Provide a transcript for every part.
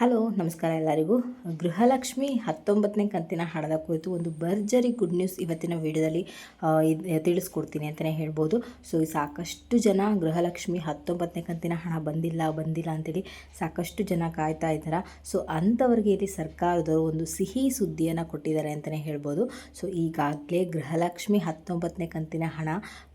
Hello, ನಮಸ್ಕಾರ ಎಲ್ಲರಿಗೂ. ಗೃಹಲಕ್ಷ್ಮಿ ಹತ್ತೊಂಬತ್ತನೇ ಕಂತಿನ ಹಣದ ಕುರಿತು ಒಂದು ಭರ್ಜರಿ ಗುಡ್ ನ್ಯೂಸ್ ಇವತ್ತಿನ ವಿಡಿಯೋದಲ್ಲಿ ತಿಳಿಸ್ಕೊಡ್ತೀನಿ ಅಂತಲೇ ಹೇಳ್ಬೋದು. ಸೊ ಸಾಕಷ್ಟು ಜನ ಗೃಹಲಕ್ಷ್ಮಿ ಹತ್ತೊಂಬತ್ತನೇ ಕಂತಿನ ಹಣ ಬಂದಿಲ್ಲ ಬಂದಿಲ್ಲ ಅಂತೇಳಿ ಸಾಕಷ್ಟು ಜನ ಕಾಯ್ತಾ ಇದ್ದಾರೆ? ಸೊ, ಅಂಥವ್ರಿಗೆ ಇಲ್ಲಿ ಸರ್ಕಾರದವರು ಒಂದು ಸಿಹಿ ಸುದ್ದಿಯನ್ನು ಕೊಟ್ಟಿದ್ದಾರೆ ಅಂತಲೇ ಹೇಳ್ಬೋದು. ಸೊ, ಈಗಾಗಲೇ ಗೃಹಲಕ್ಷ್ಮಿ ಹತ್ತೊಂಬತ್ತನೇ ಕಂತಿನ ಹಣ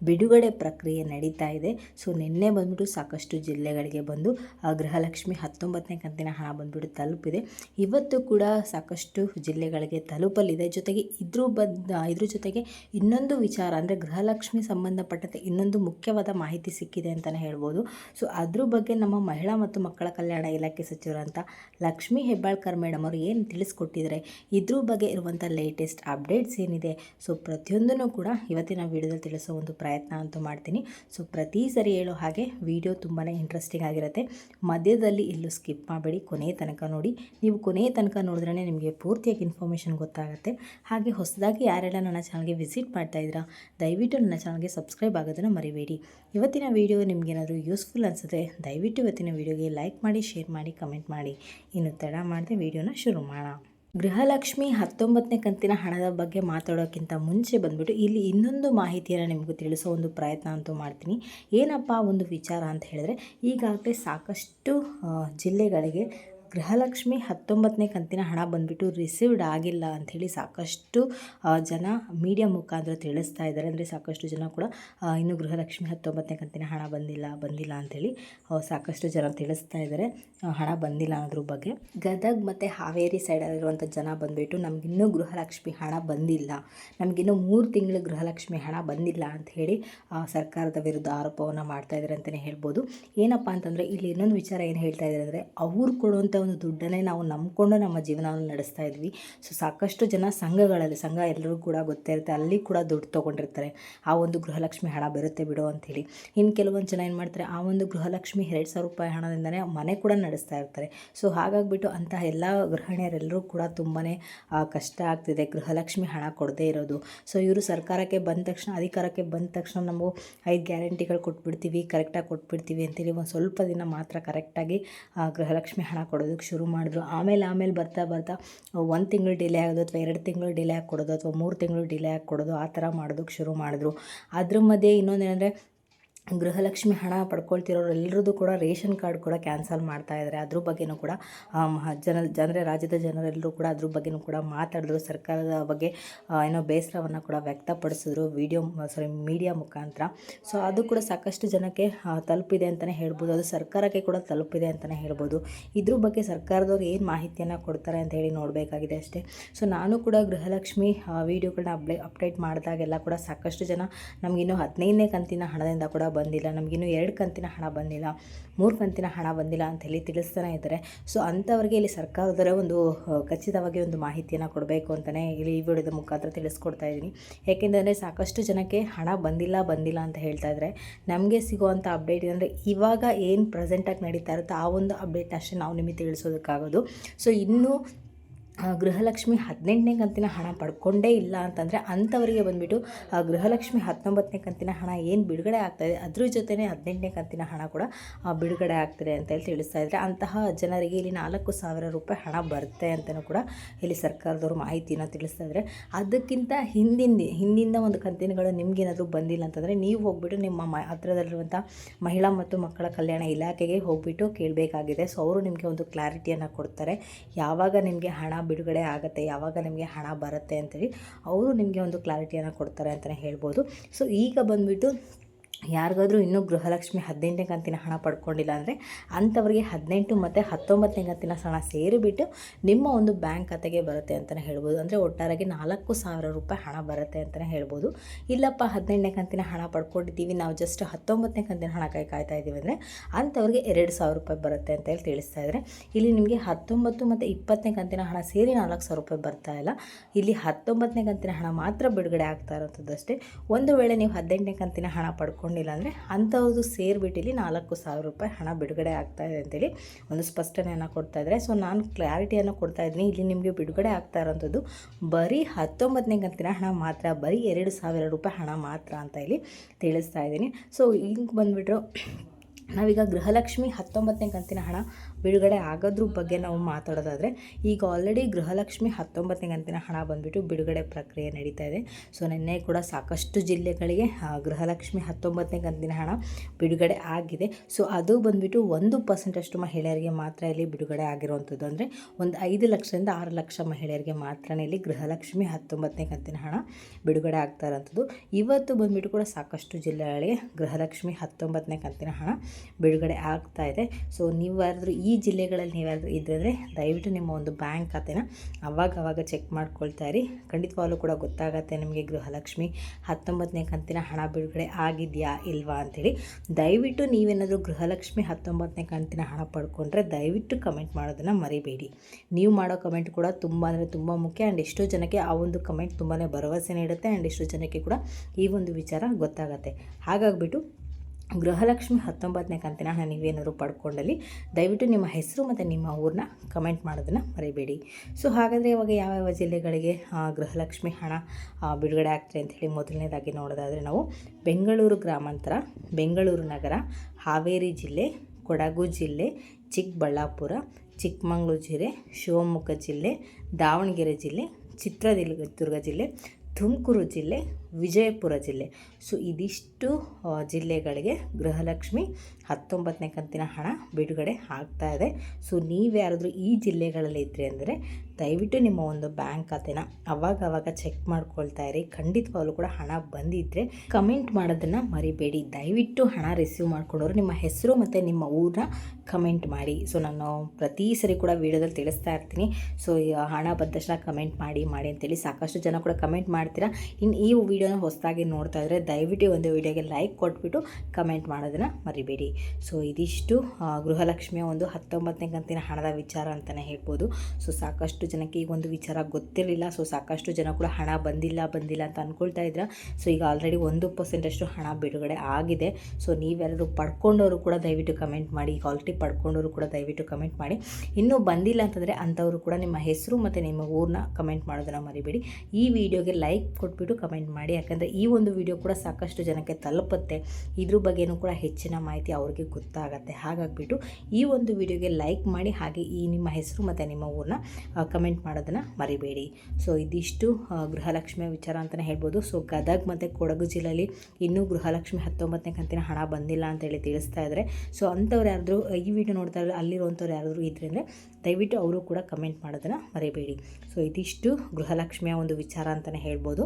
ಬಿಡುಗಡೆ ಪ್ರಕ್ರಿಯೆ ನಡೀತಾ ಇದೆ. ಸೊ, ನಿನ್ನೆ ಬಂದ್ಬಿಟ್ಟು ಸಾಕಷ್ಟು ಜಿಲ್ಲೆಗಳಿಗೆ ಬಂದು ಗೃಹಲಕ್ಷ್ಮಿ ಹತ್ತೊಂಬತ್ತನೇ ಕಂತಿನ ಹಣ ಬಂದ್ಬಿಟ್ಟು ತಲುಪಿದೆ. ಇವತ್ತು ಕೂಡ ಸಾಕಷ್ಟು ಜಿಲ್ಲೆಗಳಿಗೆ ತಲುಪಲಿದೆ. ಜೊತೆಗೆ ಇದ್ರ ಬಂದ, ಇದ್ರ ಜೊತೆಗೆ ಇನ್ನೊಂದು ವಿಚಾರ ಅಂದರೆ ಗೃಹಲಕ್ಷ್ಮಿ ಸಂಬಂಧಪಟ್ಟಂತೆ ಇನ್ನೊಂದು ಮುಖ್ಯವಾದ ಮಾಹಿತಿ ಸಿಕ್ಕಿದೆ ಅಂತಲೇ ಹೇಳ್ಬೋದು. ಸೊ, ಅದ್ರ ಬಗ್ಗೆ ನಮ್ಮ ಮಹಿಳಾ ಮತ್ತು ಮಕ್ಕಳ ಕಲ್ಯಾಣ ಇಲಾಖೆ ಸಚಿವರಂತ ಲಕ್ಷ್ಮಿ ಹೆಬ್ಬಾಳ್ಕರ್ ಮೇಡಮ್ ಅವರು ಏನು ತಿಳಿಸ್ಕೊಟ್ಟಿದ್ದಾರೆ ಇದ್ರ ಬಗ್ಗೆ ಇರುವಂಥ ಲೇಟೆಸ್ಟ್ ಅಪ್ಡೇಟ್ಸ್ ಏನಿದೆ, ಸೊ, ಪ್ರತಿಯೊಂದನ್ನು ಕೂಡ ಇವತ್ತಿನ ವಿಡಿಯೋದಲ್ಲಿ ತಿಳಿಸೋ ಒಂದು ಪ್ರಯತ್ನ ಅಂತೂ ಮಾಡ್ತೀನಿ. ಸೊ, ಪ್ರತಿ ಸರಿ ಹೇಳೋ ಹಾಗೆ ವಿಡಿಯೋ ತುಂಬಾ ಇಂಟ್ರೆಸ್ಟಿಂಗ್ ಆಗಿರುತ್ತೆ. ಮಧ್ಯದಲ್ಲಿ ಇಲ್ಲೂ ಸ್ಕಿಪ್ ಮಾಡಬೇಡಿ. ಕೊನೆಯ ತನಕ ನೋಡಿ, ನೀವು ಕೊನೆಯ ತನಕ ನೋಡಿದ್ರೇ ನಿಮಗೆ ಪೂರ್ತಿಯಾಗಿ ಇನ್ಫಾರ್ಮೇಷನ್ ಗೊತ್ತಾಗುತ್ತೆ. ಹಾಗೆ ಹೊಸದಾಗಿ ಯಾರೆಲ್ಲ ನನ್ನ ಚಾನಲ್ಗೆ ವಿಸಿಟ್ ಮಾಡ್ತಾ ಇದ್ದೀರಾ, ದಯವಿಟ್ಟು ನನ್ನ ಚಾನಲ್ಗೆ ಸಬ್ಸ್ಕ್ರೈಬ್ ಆಗೋದನ್ನು ಮರಿಬೇಡಿ. ಇವತ್ತಿನ ವಿಡಿಯೋ ನಿಮಗೇನಾದರೂ ಯೂಸ್ಫುಲ್ ಅನಿಸಿದ್ರೆ, ದಯವಿಟ್ಟು ಇವತ್ತಿನ ವಿಡಿಯೋಗೆ ಲೈಕ್ ಮಾಡಿ ಶೇರ್ ಮಾಡಿ ಕಮೆಂಟ್ ಮಾಡಿ. ಇನ್ನು ತಡ ಮಾಡದೆ ವಿಡಿಯೋನ ಶುರು ಮಾಡೋಣ. ಗೃಹಲಕ್ಷ್ಮಿ ಹತ್ತೊಂಬತ್ತನೇ ಕಂತಿನ ಹಣದ ಬಗ್ಗೆ ಮಾತಾಡೋಕ್ಕಿಂತ ಮುಂಚೆ ಬಂದ್ಬಿಟ್ಟು ಇಲ್ಲಿ ಇನ್ನೊಂದು ಮಾಹಿತಿಯನ್ನು ನಿಮಗೂ ತಿಳಿಸೋ ಒಂದು ಪ್ರಯತ್ನ ಅಂತೂ ಮಾಡ್ತೀನಿ. ಏನಪ್ಪ ಒಂದು ವಿಚಾರ ಅಂತ ಹೇಳಿದ್ರೆ, ಈಗಾಗಲೇ ಸಾಕಷ್ಟು ಜಿಲ್ಲೆಗಳಿಗೆ ಗೃಹಲಕ್ಷ್ಮಿ ಹತ್ತೊಂಬತ್ತನೇ ಕಂತಿನ ಹಣ ಬಂದ್ಬಿಟ್ಟು ರಿಸೀವ್ಡ್ ಆಗಿಲ್ಲ ಅಂಥೇಳಿ ಸಾಕಷ್ಟು ಜನ ಮೀಡಿಯಾ ಮುಖಾಂತರ ತಿಳಿಸ್ತಾ ಇದ್ದಾರೆ. ಅಂದರೆ ಸಾಕಷ್ಟು ಜನ ಕೂಡ ಇನ್ನೂ ಗೃಹಲಕ್ಷ್ಮಿ ಹತ್ತೊಂಬತ್ತನೇ ಕಂತಿನ ಹಣ ಬಂದಿಲ್ಲ ಬಂದಿಲ್ಲ ಅಂಥೇಳಿ ಸಾಕಷ್ಟು ಜನ ತಿಳಿಸ್ತಾ ಇದ್ದಾರೆ ಹಣ ಬಂದಿಲ್ಲ ಅನ್ನೋದ್ರ ಬಗ್ಗೆ. ಗದಗ್ ಮತ್ತು ಹಾವೇರಿ ಸೈಡಲ್ಲಿರುವಂಥ ಜನ ಬಂದುಬಿಟ್ಟು, ನಮಗಿನ್ನೂ ಗೃಹಲಕ್ಷ್ಮಿ ಹಣ ಬಂದಿಲ್ಲ. ನಮಗಿನ್ನೂ ಮೂರು ತಿಂಗಳು ಗೃಹಲಕ್ಷ್ಮಿ ಹಣ ಬಂದಿಲ್ಲ ಅಂತ ಹೇಳಿ ಸರ್ಕಾರದ ವಿರುದ್ಧ ಆರೋಪವನ್ನು ಮಾಡ್ತಾ ಇದ್ದಾರೆ ಅಂತಲೇ ಹೇಳ್ಬೋದು. ಏನಪ್ಪ ಅಂತಂದರೆ, ಇಲ್ಲಿ ಇನ್ನೊಂದು ವಿಚಾರ ಏನು ಹೇಳ್ತಾ ಇದ್ದಾರೆ ಅಂದರೆ, ಅವ್ರು ಕೊಡುವಂಥ ಒಂದು ದುಡ್ಡನ್ನೇ ನಾವು ನಂಬಿಕೊಂಡು ನಮ್ಮ ಜೀವನವನ್ನು ನಡೆಸ್ತಾ ಇದ್ವಿ. ಸೊ ಸಾಕಷ್ಟು ಜನ ಸಂಘಗಳಲ್ಲಿ, ಸಂಘ ಎಲ್ಲರಿಗೂ ಕೂಡ ಗೊತ್ತೇ ಇರುತ್ತೆ, ಅಲ್ಲಿ ಕೂಡ ದುಡ್ಡು ತೊಗೊಂಡಿರ್ತಾರೆ. ಆ ಒಂದು ಗೃಹಲಕ್ಷ್ಮಿ ಹಣ ಬರುತ್ತೆ ಬಿಡು ಅಂಥೇಳಿ. ಇನ್ನು ಕೆಲವೊಂದು ಜನ ಏನು ಮಾಡ್ತಾರೆ, ಆ ಒಂದು ಗೃಹಲಕ್ಷ್ಮಿ ಎರಡು ಸಾವಿರ ರೂಪಾಯಿ ಹಣದಿಂದನೇ ಮನೆ ಕೂಡ ನಡೆಸ್ತಾ ಇರ್ತಾರೆ. ಸೊ ಹಾಗಾಗಿಬಿಟ್ಟು ಅಂತಹ ಎಲ್ಲ ಗೃಹಿಣಿಯರೆಲ್ಲರೂ ಕೂಡ ತುಂಬಾ ಕಷ್ಟ ಆಗ್ತಿದೆ. ಗೃಹಲಕ್ಷ್ಮಿ ಹಣ ಕೊಡದೇ ಇರೋದು. ಸೊ ಇವರು ಸರ್ಕಾರಕ್ಕೆ ಬಂದ ತಕ್ಷಣ, ಅಧಿಕಾರಕ್ಕೆ ಬಂದ ತಕ್ಷಣ ನಾವು ಐದು ಗ್ಯಾರಂಟಿಗಳು ಕೊಟ್ಬಿಡ್ತೀವಿ, ಕರೆಕ್ಟಾಗಿ ಕೊಟ್ಬಿಡ್ತೀವಿ ಅಂತೇಳಿ ಒಂದು ಸ್ವಲ್ಪ ದಿನ ಮಾತ್ರ ಕರೆಕ್ಟಾಗಿ ಗೃಹಲಕ್ಷ್ಮಿ ಹಣ ಕೊಡೋದಕ್ಕೆ ಶುರು ಮಾಡಿದ್ರು. ಆಮೇಲೆ ಆಮೇಲೆ ಬರ್ತಾ ಬರ್ತಾ, ಒಂದು ತಿಂಗಳು ಡಿಲೇ ಆಗೋದು ಅಥವಾ ಎರಡು ತಿಂಗಳು ಡಿಲೇ ಆಗಿ ಕೊಡೋದು ಅಥವಾ ಮೂರು ತಿಂಗಳು ಡಿಲೇ ಆಗಿ ಕೊಡೋದು, ಆ ಥರ ಮಾಡೋದಕ್ಕೆ ಶುರು ಮಾಡಿದ್ರು. ಅದ್ರ ಮಧ್ಯೆ ಇನ್ನೊಂದೇನೆಂದರೆ ಗೃಹಲಕ್ಷ್ಮಿ ಹಣ ಪಡ್ಕೊಳ್ತಿರೋರು ಎಲ್ಲರದ್ದು ಕೂಡ ರೇಷನ್ ಕಾರ್ಡ್ ಕೂಡ ಕ್ಯಾನ್ಸಲ್ ಮಾಡ್ತಾ ಇದ್ದಾರೆ ಅದ್ರ ಬಗ್ಗೆನೂ ಕೂಡ ಜನ ಜನರೇ ರಾಜ್ಯದ ಜನರೆಲ್ಲರೂ ಕೂಡ ಅದ್ರ ಬಗ್ಗೆನೂ ಕೂಡ ಮಾತಾಡಿದ್ರು. ಸರ್ಕಾರದ ಬಗ್ಗೆ ಏನೋ ಬೇಸರವನ್ನು ಕೂಡ ವ್ಯಕ್ತಪಡಿಸಿದ್ರು ವಿಡಿಯೋ ಸಾರಿ ಮೀಡಿಯಾ ಮುಖಾಂತರ. ಸೊ ಅದು ಕೂಡ ಸಾಕಷ್ಟು ಜನಕ್ಕೆ ತಲುಪಿದೆ ಅಂತಲೇ ಹೇಳ್ಬೋದು. ಅದು ಸರ್ಕಾರಕ್ಕೆ ಕೂಡ ತಲುಪಿದೆ ಅಂತಲೇ ಹೇಳ್ಬೋದು. ಇದ್ರ ಬಗ್ಗೆ ಸರ್ಕಾರದವ್ರು ಏನು ಮಾಹಿತಿಯನ್ನು ಕೊಡ್ತಾರೆ ಅಂತ ಹೇಳಿ ನೋಡಬೇಕಾಗಿದೆ ಅಷ್ಟೇ. ಸೊ ನಾನು ಕೂಡ ಗೃಹಲಕ್ಷ್ಮಿ ವೀಡಿಯೋಗಳನ್ನ ಅಪ್ಡೇ ಅಪ್ಡೇಟ್ ಮಾಡಿದಾಗೆಲ್ಲ ಕೂಡ ಸಾಕಷ್ಟು ಜನ ನಮಗಿನ್ನೂ ಹದಿನೈದನೇ ಕಂತಿನ ಹಣದಿಂದ ಕೂಡ ಬಂದಿಲ್ಲ ನಮಗಿನ್ನೂ ಎರಡು ಕಂತಿನ ಹಣ ಬಂದಿಲ್ಲ, ಮೂರು ಕಂತಿನ ಹಣ ಬಂದಿಲ್ಲ ಅಂತ ಹೇಳಿ ತಿಳಿಸ್ತಾನೆ ಇದ್ದಾರೆ. ಸೊ ಅಂಥವ್ರಿಗೆ ಇಲ್ಲಿ ಸರ್ಕಾರದವರ ಒಂದು ಖಚಿತವಾಗಿ ಒಂದು ಮಾಹಿತಿಯನ್ನು ಕೊಡಬೇಕು ಅಂತಲೇ ಇಲ್ಲಿ ಈ ವಿಡಿಯೋದ ಮುಖಾಂತರ ತಿಳಿಸ್ಕೊಡ್ತಾ ಇದ್ದೀನಿ. ಏಕೆಂದರೆ ಸಾಕಷ್ಟು ಜನಕ್ಕೆ ಹಣ ಬಂದಿಲ್ಲ ಬಂದಿಲ್ಲ ಅಂತ ಹೇಳ್ತಾ ಇದ್ದಾರೆ. ನಮಗೆ ಸಿಗುವಂಥ ಅಪ್ಡೇಟ್ ಅಂದರೆ ಇವಾಗ ಏನು ಪ್ರೆಸೆಂಟಾಗಿ ನಡೀತಾ ಇರುತ್ತೋ ಆ ಒಂದು ಅಪ್ಡೇಟ್ ಅಷ್ಟೇ ನಾವು ನಿಮಗೆ ತಿಳಿಸೋದಕ್ಕಾಗೋದು. ಸೊ ಇನ್ನೂ ಗೃಹಲಕ್ಷ್ಮಿ ಹದಿನೆಂಟನೇ ಕಂತಿನ ಹಣ ಪಡ್ಕೊಂಡೇ ಇಲ್ಲ ಅಂತಂದರೆ ಅಂಥವರಿಗೆ ಬಂದುಬಿಟ್ಟು ಗೃಹಲಕ್ಷ್ಮಿ ಹತ್ತೊಂಬತ್ತನೇ ಕಂತಿನ ಹಣ ಏನು ಬಿಡುಗಡೆ ಆಗ್ತಾಯಿದೆ ಅದ್ರ ಜೊತೆನೇ ಹದಿನೆಂಟನೇ ಕಂತಿನ ಹಣ ಕೂಡ ಬಿಡುಗಡೆ ಆಗ್ತಿದೆ ಅಂತ ಹೇಳಿ ತಿಳಿಸ್ತಾ ಇದ್ದಾರೆ ಅಂತಹ ಜನರಿಗೆ ಇಲ್ಲಿ ನಾಲ್ಕು ಸಾವಿರ ರೂಪಾಯಿ ಹಣ ಬರುತ್ತೆ ಅಂತಲೂ ಕೂಡ ಇಲ್ಲಿ ಸರ್ಕಾರದವರು ಮಾಹಿತಿನ ತಿಳಿಸ್ತಾ ಇದ್ದಾರೆ ಅದಕ್ಕಿಂತ ಹಿಂದಿಂದ ಹಿಂದಿನ ಒಂದು ಕಂತಿನಗಳು ನಿಮಗೇನಾದರೂ ಬಂದಿಲ್ಲ ಅಂತಂದರೆ ನೀವು ಹೋಗ್ಬಿಟ್ಟು ನಿಮ್ಮ ಮ, ಹತ್ರದಲ್ಲಿರುವಂಥ ಮಹಿಳಾ ಮತ್ತು ಮಕ್ಕಳ ಕಲ್ಯಾಣ ಇಲಾಖೆಗೆ ಹೋಗ್ಬಿಟ್ಟು ಕೇಳಬೇಕಾಗಿದೆ. ಸೊ, ಅವರು ನಿಮಗೆ ಒಂದು ಕ್ಲಾರಿಟಿಯನ್ನು ಕೊಡ್ತಾರೆ. ಯಾವಾಗ ನಿಮಗೆ ಹಣ ಬಿಡುಗಡೆ ಆಗುತ್ತೆ, ಯಾವಾಗ ನಿಮಗೆ ಹಣ ಬರುತ್ತೆ ಅಂತೇಳಿ, ಅವರು ನಿಮಗೆ ಒಂದು ಕ್ಲಾರಿಟಿಯನ್ನು ಕೊಡ್ತಾರೆ ಅಂತಲೇ ಹೇಳ್ಬೋದು. ಸೊ ಈಗ ಬಂದುಬಿಟ್ಟು ಯಾರಿಗಾದ್ರೂ ಇನ್ನೂ ಗೃಹಲಕ್ಷ್ಮಿ ಹದಿನೆಂಟನೇ ಕಂತಿನ ಹಣ ಪಡ್ಕೊಂಡಿಲ್ಲ ಅಂದರೆ ಅಂಥವ್ರಿಗೆ ಹದಿನೆಂಟು ಮತ್ತು ಹತ್ತೊಂಬತ್ತನೇ ಕಂತಿನ ಹಣ ಸೇರಿಬಿಟ್ಟು ನಿಮ್ಮ ಒಂದು ಬ್ಯಾಂಕ್ ಖಾತೆಗೆ ಬರುತ್ತೆ ಅಂತಲೇ ಹೇಳ್ಬೋದು. ಅಂದರೆ ಒಟ್ಟಾರಾಗಿ ನಾಲ್ಕು ಸಾವಿರ ರೂಪಾಯಿ ಹಣ ಬರುತ್ತೆ ಅಂತಲೇ ಹೇಳ್ಬೋದು. ಇಲ್ಲಪ್ಪ, ಹದಿನೆಂಟನೇ ಕಂತಿನ ಹಣ ಪಡ್ಕೊಂಡಿದ್ದೀವಿ. ನಾವು ಜಸ್ಟ್ ಹತ್ತೊಂಬತ್ತನೇ ಕಂತಿನ ಹಣ ಕೈ ಕಾಯ್ತಾ ಇದ್ದೀವಿ ಅಂದರೆ ಅಂಥವ್ರಿಗೆ ಎರಡು ಸಾವಿರ ರೂಪಾಯಿ ಬರುತ್ತೆ ಅಂತ ಹೇಳಿ ತಿಳಿಸ್ತಾ ಇದ್ದಾರೆ. ಇಲ್ಲಿ ನಿಮಗೆ ಹತ್ತೊಂಬತ್ತು ಮತ್ತು ಇಪ್ಪತ್ತನೇ ಕಂತಿನ ಹಣ ಸೇರಿ ನಾಲ್ಕು ಸಾವಿರ ರೂಪಾಯಿ ಬರ್ತಾ ಇಲ್ಲ. ಇಲ್ಲಿ ಹತ್ತೊಂಬತ್ತನೇ ಕಂತಿನ ಹಣ ಮಾತ್ರ ಬಿಡುಗಡೆ ಆಗ್ತಾ ಇರೋಂಥದ್ದಷ್ಟೇ ಒಂದು ವೇಳೆ ನೀವು ಹದಿನೆಂಟನೇ ಕಂತಿನ ಹಣ ಪಡ್ಕೊಂಡಿಲ್ಲ ಅಂದರೆ ಅಂಥವ್ರದ್ದು ಸೇರಿಬಿಟ್ಟಿಲಿ ನಾಲ್ಕು ಸಾವಿರ ರೂಪಾಯಿ ಹಣ ಬಿಡುಗಡೆ ಆಗ್ತಾ ಇದೆ ಅಂತೇಳಿ ಒಂದು ಸ್ಪಷ್ಟನೆಯನ್ನು ಕೊಡ್ತಾ ಇದ್ದಾರೆ. ಸೊ, ನಾನು ಕ್ಲಾರಿಟಿಯನ್ನು ಕೊಡ್ತಾ ಇದ್ದೀನಿ. ಇಲ್ಲಿ ನಿಮಗೆ ಬಿಡುಗಡೆ ಆಗ್ತಾ ಇರೋಂಥದ್ದು ಬರೀ ಹತ್ತೊಂಬತ್ತನೇ ಕಂತಿನ ಹಣ ಮಾತ್ರ, ಬರೀ ಎರಡು ಸಾವಿರ ರೂಪಾಯಿ ಹಣ ಮಾತ್ರ ಅಂತ ಇಲ್ಲಿ ತಿಳಿಸ್ತಾ ಇದ್ದೀನಿ. ಸೊ ಈಗ ಬಂದುಬಿಟ್ರು ನಾವೀಗ ಗೃಹಲಕ್ಷ್ಮಿ ಹತ್ತೊಂಬತ್ತನೇ ಕಂತಿನ ಹಣ ಬಿಡುಗಡೆ ಆಗೋದ್ರ ಬಗ್ಗೆ ನಾವು ಮಾತಾಡೋದಾದರೆ, ಈಗ ಆಲ್ರೆಡಿ ಗೃಹಲಕ್ಷ್ಮಿ ಹತ್ತೊಂಬತ್ತನೇ ಕಂತಿನ ಹಣ ಬಂದುಬಿಟ್ಟು ಬಿಡುಗಡೆ ಪ್ರಕ್ರಿಯೆ ನಡೀತಾ ಇದೆ. ಸೊ ನಿನ್ನೆ ಕೂಡ ಸಾಕಷ್ಟು ಜಿಲ್ಲೆಗಳಿಗೆ ಗೃಹಲಕ್ಷ್ಮಿ ಹತ್ತೊಂಬತ್ತನೇ ಕಂತಿನ ಹಣ ಬಿಡುಗಡೆ ಆಗಿದೆ. ಸೊ ಅದು ಬಂದುಬಿಟ್ಟು ಒಂದು ಪರ್ಸೆಂಟಷ್ಟು ಮಹಿಳೆಯರಿಗೆ ಮಾತ್ರ ಇಲ್ಲಿ ಬಿಡುಗಡೆ ಆಗಿರುವಂಥದ್ದು. ಅಂದರೆ, ಒಂದು ಐದು ಲಕ್ಷದಿಂದ ಆರು ಲಕ್ಷ ಮಹಿಳೆಯರಿಗೆ ಮಾತ್ರ ಇಲ್ಲಿ ಗೃಹಲಕ್ಷ್ಮಿ ಹತ್ತೊಂಬತ್ತನೇ ಕಂತಿನ ಹಣ ಬಿಡುಗಡೆ ಆಗ್ತಾ ಇರೋಂಥದ್ದು ಇವತ್ತು ಬಂದುಬಿಟ್ಟು ಕೂಡ ಸಾಕಷ್ಟು ಜಿಲ್ಲೆಗಳಿಗೆ ಗೃಹಲಕ್ಷ್ಮಿ ಹತ್ತೊಂಬತ್ತನೇ ಕಂತಿನ ಹಣ ಬಿಡುಗಡೆ ಆಗ್ತಾ ಇದೆ. ಸೊ ನೀವು ಯಾರಾದರೂ ಈ ಜಿಲ್ಲೆಗಳಲ್ಲಿ ನೀವ್ಯಾರಾದ್ರೂ ಇದ್ದರೆ ದಯವಿಟ್ಟು ನಿಮ್ಮ ಒಂದು ಬ್ಯಾಂಕ್ ಖಾತೆನ ಅವಾಗವಾಗ ಅವಾಗ ಚೆಕ್ ಮಾಡ್ಕೊಳ್ತಾ ಇರಿ. ಖಂಡಿತವಾಗ್ಲೂ ಕೂಡ ಗೊತ್ತಾಗತ್ತೆ ನಿಮಗೆ ಗೃಹಲಕ್ಷ್ಮಿ ಹತ್ತೊಂಬತ್ತನೇ ಕಂತಿನ ಹಣ ಬಿಡುಗಡೆ ಆಗಿದೆಯಾ ಇಲ್ವಾ ಅಂತೇಳಿ ದಯವಿಟ್ಟು ನೀವೇನಾದರೂ ಗೃಹಲಕ್ಷ್ಮಿ ಹತ್ತೊಂಬತ್ತನೇ ಕಂತಿನ ಹಣ ಪಡ್ಕೊಂಡ್ರೆ ದಯವಿಟ್ಟು ಕಮೆಂಟ್ ಮಾಡೋದನ್ನು ಮರಿಬೇಡಿ. ನೀವು ಮಾಡೋ ಕಮೆಂಟ್ ಕೂಡ ತುಂಬ ಅಂದರೆ ತುಂಬ ಮುಖ್ಯ. ಆ್ಯಂಡ್ ಎಷ್ಟೋ ಜನಕ್ಕೆ ಆ ಒಂದು ಕಮೆಂಟ್ ತುಂಬಾ ಭರವಸೆ ನೀಡುತ್ತೆ. ಆ್ಯಂಡ್ ಎಷ್ಟೋ ಜನಕ್ಕೆ ಕೂಡ ಈ ಒಂದು ವಿಚಾರ ಗೊತ್ತಾಗತ್ತೆ. ಹಾಗಾಗಿಬಿಟ್ಟು ಗೃಹಲಕ್ಷ್ಮಿ ಹತ್ತೊಂಬತ್ತನೇ ಕಂತಿನ ಹಣ ನೀವೇನಾದರೂ ಪಡ್ಕೊಂಡಲ್ಲಿ ದಯವಿಟ್ಟು ನಿಮ್ಮ ಹೆಸರು ಮತ್ತು ನಿಮ್ಮ ಊರನ್ನ ಕಮೆಂಟ್ ಮಾಡೋದನ್ನು ಮರಿಬೇಡಿ. ಸೊ ಹಾಗಾದರೆ ಇವಾಗ ಯಾವ್ಯಾವ ಜಿಲ್ಲೆಗಳಿಗೆ ಗೃಹಲಕ್ಷ್ಮಿ ಹಣ ಬಿಡುಗಡೆ ಆಗ್ತದೆ ಅಂತ ಹೇಳಿ ಮೊದಲನೇದಾಗಿ ನೋಡೋದಾದರೆ ನಾವು ಬೆಂಗಳೂರು ಗ್ರಾಮಾಂತರ, ಬೆಂಗಳೂರು ನಗರ, ಹಾವೇರಿ ಜಿಲ್ಲೆ, ಕೊಡಗು ಜಿಲ್ಲೆ, ಚಿಕ್ಕಬಳ್ಳಾಪುರ, ಚಿಕ್ಕಮಗಳೂರು ಜಿಲ್ಲೆ, ಶಿವಮೊಗ್ಗ ಜಿಲ್ಲೆ, ದಾವಣಗೆರೆ ಜಿಲ್ಲೆ, ಚಿತ್ರದುರ್ಗ ಜಿಲ್ಲೆ, ತುಮಕೂರು ಜಿಲ್ಲೆ ವಿಜಯಪುರ ಜಿಲ್ಲೆ. ಸೊ, ಇದಿಷ್ಟು ಜಿಲ್ಲೆಗಳಿಗೆ ಗೃಹಲಕ್ಷ್ಮಿ ಹತ್ತೊಂಬತ್ತನೇ ಕಂತಿನ ಹಣ ಬಿಡುಗಡೆ ಆಗ್ತಾ ಇದೆ. ಸೊ, ನೀವ್ಯಾರಾದರೂ ಈ ಜಿಲ್ಲೆಗಳಲ್ಲಿ ಇದ್ದರೆ ಅಂದರೆ ದಯವಿಟ್ಟು ನಿಮ್ಮ ಒಂದು ಬ್ಯಾಂಕ್ ಖಾತೆನ ಅವಾಗ ಅವಾಗ ಚೆಕ್ ಮಾಡ್ಕೊಳ್ತಾ ಇರಿ. ಖಂಡಿತವಾಗ್ಲೂ ಕೂಡ ಹಣ ಬಂದಿದ್ದರೆ ಕಮೆಂಟ್ ಮಾಡೋದನ್ನು ಮರಿಬೇಡಿ. ದಯವಿಟ್ಟು ಹಣ ರಿಸೀವ್ ಮಾಡ್ಕೊಂಡವರು ನಿಮ್ಮ ಹೆಸರು ಮತ್ತು ನಿಮ್ಮ ಊರನ್ನ ಕಮೆಂಟ್ ಮಾಡಿ. ಸೊ, ನಾನು ಪ್ರತಿ ಸರಿ ಕೂಡ ವಿಡಿಯೋದಲ್ಲಿ ತಿಳಿಸ್ತಾ ಇರ್ತೀನಿ. ಸೊ ಹಣ ಬಂದ ತಕ್ಷಣ ಕಮೆಂಟ್ ಮಾಡಿ ಮಾಡಿ ಅಂತೇಳಿ ಸಾಕಷ್ಟು ಜನ ಕೂಡ ಕಮೆಂಟ್ ಮಾಡ್ತೀರಾ. ಇನ್ನು ಈ ವಿಡಿಯೋನ ಹೊಸದಾಗಿ ನೋಡ್ತಾ ಇದ್ದರೆ ದಯವಿಟ್ಟು ಒಂದು ವಿಡಿಯೋಗೆ ಲೈಕ್ ಕೊಟ್ಬಿಟ್ಟು ಕಮೆಂಟ್ ಮಾಡೋದನ್ನು ಮರಿಬೇಡಿ. ಸೊ, ಇದಿಷ್ಟು ಗೃಹಲಕ್ಷ್ಮಿಯ ಒಂದು ಹತ್ತೊಂಬತ್ತನೇ ಕಂತಿನ ಹಣದ ವಿಚಾರ ಅಂತಲೇ ಹೇಳ್ಬೋದು. ಸೊ, ಸಾಕಷ್ಟು ಜನಕ್ಕೆ ಈಗ ಒಂದು ವಿಚಾರ ಗೊತ್ತಿರಲಿಲ್ಲ. ಸೊ, ಸಾಕಷ್ಟು ಜನ ಕೂಡ ಹಣ ಬಂದಿಲ್ಲ ಬಂದಿಲ್ಲ ಅಂತ ಅಂದ್ಕೊಳ್ತಾ ಇದ್ರ. ಸೊ, ಈಗ ಆಲ್ರೆಡಿ ಒಂದು ಪರ್ಸೆಂಟಷ್ಟು ಹಣ ಬಿಡುಗಡೆ ಆಗಿದೆ. ಸೊ, ನೀವೆಲ್ಲರೂ ಪಡ್ಕೊಂಡವರು ಕೂಡ ದಯವಿಟ್ಟು ಕಮೆಂಟ್ ಮಾಡಿ. ಈಗ ಆಲ್ರೆಡಿ ಪಡ್ಕೊಂಡವರು ಕೂಡ ದಯವಿಟ್ಟು ಕಮೆಂಟ್ ಮಾಡಿ. ಇನ್ನೂ ಬಂದಿಲ್ಲ ಅಂತಂದರೆ ಅಂಥವರು ಕೂಡ ನಿಮ್ಮ ಹೆಸರು ಮತ್ತು ನಿಮ್ಮ ಊರನ್ನ ಕಮೆಂಟ್ ಮಾಡೋದನ್ನು ಮರಿಬೇಡಿ. ಈ ವಿಡಿಯೋಗೆ ಲೈಕ್ ಕೊಟ್ಬಿಟ್ಟು ಕಮೆಂಟ್ ಮಾಡಿ. ಯಾಕಂದರೆ ಈ ಒಂದು ವಿಡಿಯೋ ಕೂಡ ಸಾಕಷ್ಟು ಜನಕ್ಕೆ ತಲುಪುತ್ತೆ. ಇದ್ರ ಬಗ್ಗೆನೂ ಕೂಡ ಹೆಚ್ಚಿನ ಮಾಹಿತಿ ಅವ್ರಿಗೆ ಗೊತ್ತಾಗತ್ತೆ. ಹಾಗಾಗಿಬಿಟ್ಟು ಈ ಒಂದು ವಿಡಿಯೋಗೆ ಲೈಕ್ ಮಾಡಿ, ಹಾಗೆ ಈ ನಿಮ್ಮ ಹೆಸರು ಮತ್ತು ನಿಮ್ಮ ಊರನ್ನ ಕಮೆಂಟ್ ಮಾಡೋದನ್ನು ಮರಿಬೇಡಿ. ಸೊ ಇದಿಷ್ಟು ಗೃಹಲಕ್ಷ್ಮಿಯ ವಿಚಾರ ಅಂತಲೇ ಹೇಳ್ಬೋದು. ಸೊ ಗದಗ ಮತ್ತು ಕೊಡಗು ಜಿಲ್ಲೆಯಲ್ಲಿ ಇನ್ನೂ ಗೃಹಲಕ್ಷ್ಮಿ ಹತ್ತೊಂಬತ್ತನೇ ಕಂತಿನ ಹಣ ಬಂದಿಲ್ಲ ಅಂತೇಳಿ ತಿಳಿಸ್ತಾ ಇದ್ದಾರೆ ಸೊ ಅಂಥವ್ರು ಯಾರಾದರೂ, ಈ ವಿಡಿಯೋ ನೋಡ್ತಾ ಇದ್ರೆ ಅಲ್ಲಿರುವಂಥವ್ರು ಯಾರಾದರೂ ಇದ್ರೆ ದಯವಿಟ್ಟು ಅವರು ಕೂಡ ಕಮೆಂಟ್ ಮಾಡೋದನ್ನು ಮರಿಬೇಡಿ. ಸೊ ಇದಿಷ್ಟು ಗೃಹಲಕ್ಷ್ಮಿಯ ಒಂದು ವಿಚಾರ ಅಂತಲೇ ಹೇಳ್ಬೋದು.